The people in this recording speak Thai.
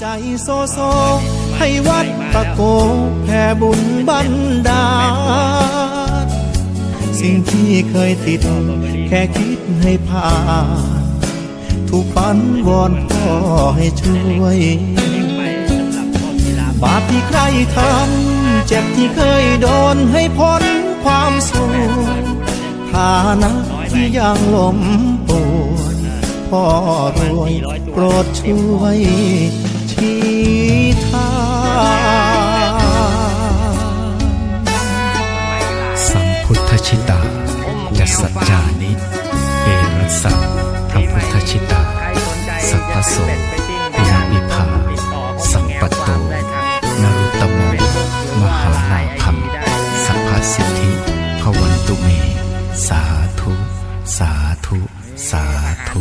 ใจโซโซ ให้วัดตะโกแผ่บุญบันดาลสิ่งที่เคยติด แค่คิดให้ผ่านถูกปันวอนพ่อให้ช่วย บาปที่ใครทำเจ็บที่เคยโดนให้พ้นความสูญฐานะที่ยังล้มปวดพ่อรวยโปรดช่วย ชี้ทาสัมพุทธชิตาจัสัจจานิเอรัสสะพระพุทธชิตา สัพพโสปิยวิภา สัมปตโตนรุตตโมมหาลาภังสัพพสิทธิพวันตุเม สาธุ สาธุ สาธุ